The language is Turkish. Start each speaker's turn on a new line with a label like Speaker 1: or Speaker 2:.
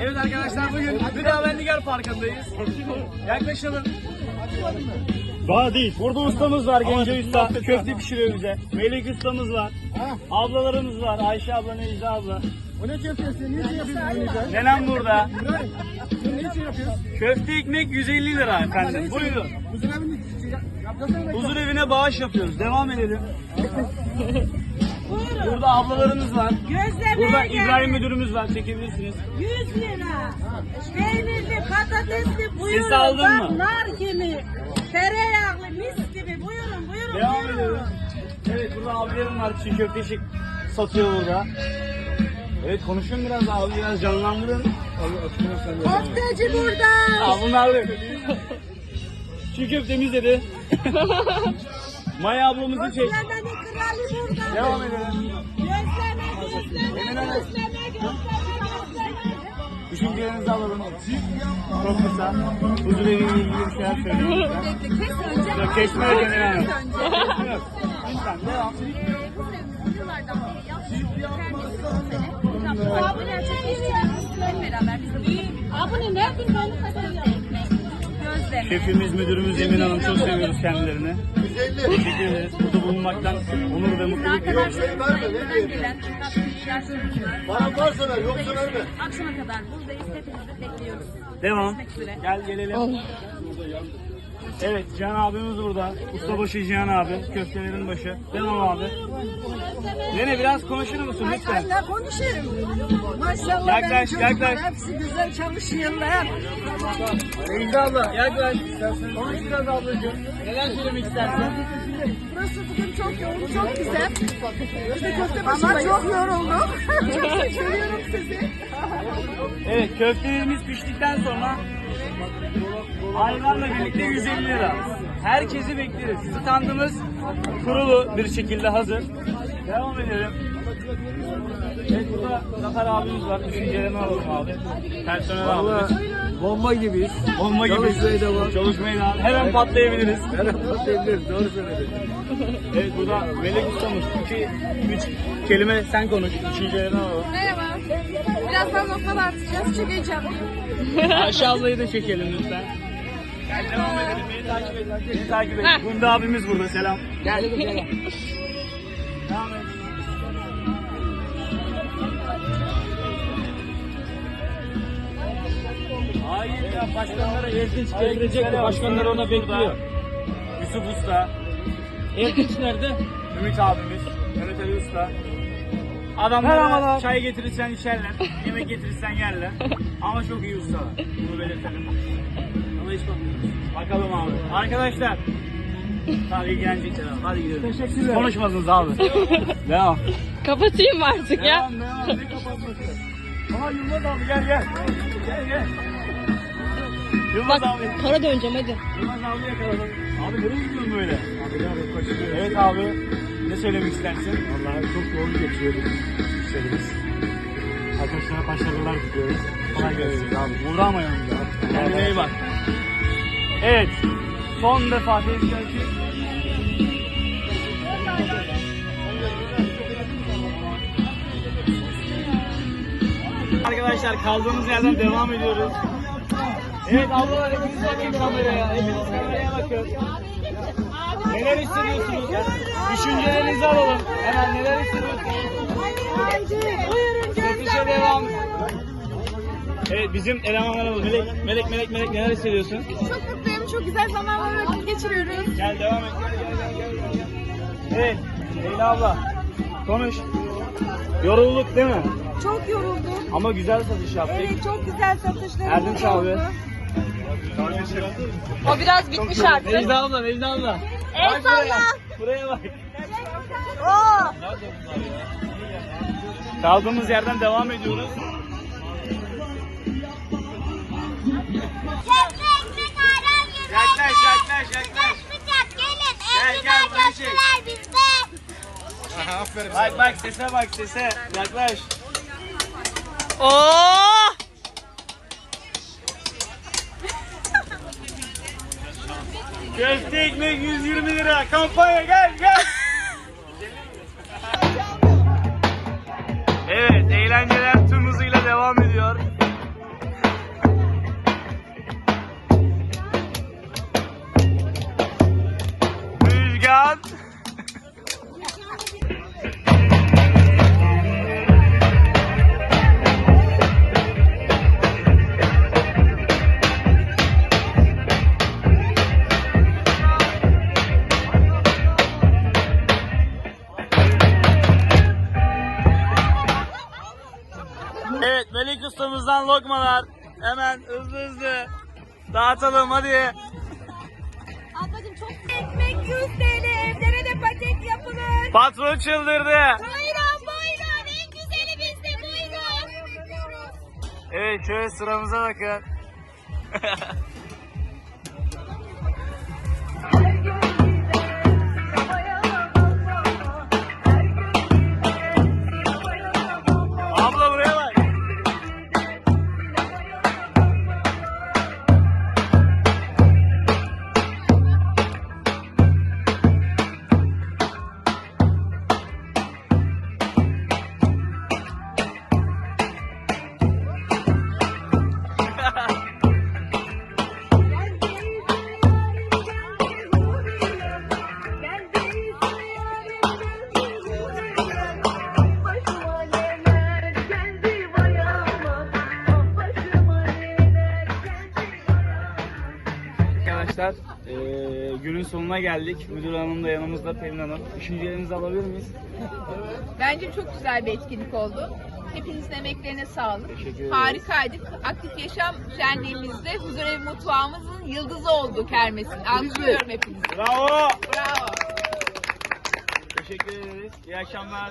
Speaker 1: Evet arkadaşlar bugün Hüdavendigar Parkı'ndayız. Yaklaşalım. Daha değil. Burada ustamız var Gence Usta. Köfte pişiriyor bize. Melik ustamız var. Ablalarımız var. Ayşe abla, Necla abla.
Speaker 2: O ne köftesi? Niçin yapıyorsun?
Speaker 1: Nenem burada.
Speaker 2: Niçin yapıyorsun?
Speaker 1: Köfte ekmek 150 lira efendim. Buyurun.
Speaker 2: Huzur
Speaker 1: evine bağış yapıyoruz. Devam edelim. Burada ablalarımız var.
Speaker 3: Gözlemeye
Speaker 1: Burada
Speaker 3: geldi.
Speaker 1: İbrahim müdürümüz var. Çekebilirsiniz.
Speaker 3: 100 lira. Peynirli, patatesli, buyurun.
Speaker 1: Sesi aldın
Speaker 3: Bak,
Speaker 1: mı?
Speaker 3: Nar gibi, tereyağlı, mis gibi. Buyurun, buyurun,
Speaker 1: Devam
Speaker 3: buyurun.
Speaker 1: edelim. Evet burada abilerim var. Çiğ köfte şık satıyor burada. Evet konuşun biraz abi biraz canlandırın.
Speaker 3: Köfteci burada.
Speaker 1: Aa bunlar da. Çiğ köftemiz dedi. Maya ablamızı çek.
Speaker 3: Kralı burada.
Speaker 1: Devam edelim. Düşüncelerinizi alalım. Çok kısa. Huzur eviyle ilgili bir şeyler söyleyin. Yok kesme Hanım. Yok. Lütfen devam.
Speaker 4: Abone de
Speaker 3: Abone ne
Speaker 4: gözleme,
Speaker 1: Şefimiz, müdürümüz Emin Hanım çok seviyoruz kendilerini. Teşekkür ederiz. Burada bulunmaktan onur ve mutluluk duyuyoruz.
Speaker 4: arkadaşlarımızla gelen tatlı ihtiyaçlarımız var.
Speaker 2: Bana varsa ver, yoksa verme.
Speaker 4: Akşama kadar buradayız. Hepinizi bekliyoruz.
Speaker 1: Devam. Gel gelelim. Evet Cihan abimiz burada. Ustabaşı Cihan abi. Köftelerin başı. Devam abi. Nene biraz konuşur musun lütfen?
Speaker 3: Ne konuşuyorum? Maşallah
Speaker 1: Yaklaş,
Speaker 3: benim çocuklar
Speaker 1: yaklaş.
Speaker 3: hepsi güzel çalışıyorlar.
Speaker 1: Necla abla yaklaş. Konuş biraz ablacığım. Neler söylemek istersin?
Speaker 3: Burası bugün çok yoğun, çok güzel. Ama çok yoruldum. çok seviyorum sizi.
Speaker 1: Evet köftelerimiz piştikten sonra hayvanla birlikte 150 lira. Herkesi bekleriz. Standımız kurulu bir şekilde hazır. Devam edelim. Evet burada Zafer abimiz var. Düşüncelerini alalım abi. Personel abimiz.
Speaker 2: Bomba gibiyiz.
Speaker 1: Bomba gibi.
Speaker 2: Çalışmaya devam.
Speaker 1: Çalışmaya devam. Her an patlayabiliriz.
Speaker 2: Her an patlayabiliriz, doğru söyledin.
Speaker 1: Evet burada Melek ustamız. İki, üç kelime sen konuş. Düşüncelerini alalım.
Speaker 4: Merhaba. Birazdan noktalar atacağız. Çok heyecanlıyım.
Speaker 1: Ayşe ablayı da çekelim lütfen. Gel devam edelim. Beni takip et. Beni takip et. Bunda abimiz burada. Selam. Gel. Devam et. Hayır ya başkanlara Erkinç gelecek başkanlar ona bekliyor. Yusuf Usta. Erkinç nerede? Ümit abimiz. Mehmet Ali Usta. Adamlara çay getirirsen içerler, yemek getirirsen yerler. Ama çok iyi ustalar. Bunu belirtelim. Ama hiç bakmıyoruz. Bakalım abi. Arkadaşlar. Tamam ilgilenecekler abi. Hadi gidelim. Teşekkürler. Konuşmadınız abi. Devam.
Speaker 5: Kapatayım mı artık ya?
Speaker 1: Devam devam. Ne kapatması? Aha Yılmaz abi gel gel. Gel gel. Yılmaz abi.
Speaker 5: Para döneceğim hadi.
Speaker 1: Yılmaz abi yakaladım. Abi nereye gidiyorsun böyle? Evet abi. Ne söylemek istersin?
Speaker 2: Vallahi çok yoğun geçiyor işlerimiz. Arkadaşlara başarılar diliyoruz.
Speaker 1: Kolay gelsin abi. Uğrama yanımda. Kendine iyi bak. Evet. Son defa tezgah Arkadaşlar kaldığımız yerden devam ediyoruz. Evet ablalar hepiniz bakın kameraya. Hepiniz kameraya bakın. Neler hissediyorsunuz? Düşüncelerinizi alalım. Hemen neler hissediyorsunuz?
Speaker 3: Buyurun
Speaker 1: Satışa devam. Evet bizim elemanlar alalım. Melek, melek, melek, melek neler hissediyorsun?
Speaker 4: Çok mutluyum. Çok güzel zamanlar vakit geçiriyoruz.
Speaker 1: Gel devam et. Gel, gel, gel, gel, gel. Evet. Leyla abla. Konuş. Yorulduk değil mi?
Speaker 3: Çok yoruldum.
Speaker 1: Ama güzel satış yaptık.
Speaker 3: Evet çok güzel satışlarımız
Speaker 1: Erdinç abi.
Speaker 3: oldu.
Speaker 5: O biraz bitmiş artık.
Speaker 1: Necla abla, Necla abla.
Speaker 5: El salla.
Speaker 1: Buraya bak.
Speaker 3: Oo.
Speaker 1: Kaldığımız yerden devam ediyoruz. Yaklaş, yaklaş, yaklaş. Gel, gel, bana çek. Bak bak sese bak sese. Yaklaş.
Speaker 5: Oo!
Speaker 1: Köfte ekmek 120 lira. Kampanya gel gel. evet eğlenceler tüm hızıyla devam Evet Melik ustamızdan lokmalar. Hemen hızlı hızlı. Dağıtalım hadi.
Speaker 4: Ablacığım çok ekmek 100 TL evlere de paket yapılır.
Speaker 1: Patron çıldırdı.
Speaker 4: Buyurun buyurun en güzeli bizde buyurun.
Speaker 1: Evet şöyle sıramıza bakın. Arkadaşlar eee, günün sonuna geldik. Müdür hanım da yanımızda Pelin hanım. Düşüncelerinizi alabilir miyiz?
Speaker 6: Bence çok güzel bir etkinlik oldu. Hepinizin emeklerine sağlık.
Speaker 1: Teşekkür ederiz.
Speaker 6: Harikaydık. Aktif Yaşam Şenliğimizde Huzur Evi Mutfağımızın yıldızı olduk Hermes'in. Alkışlıyorum hepinizi.
Speaker 1: Bravo.
Speaker 6: Bravo.
Speaker 1: Teşekkür ederiz. İyi akşamlar.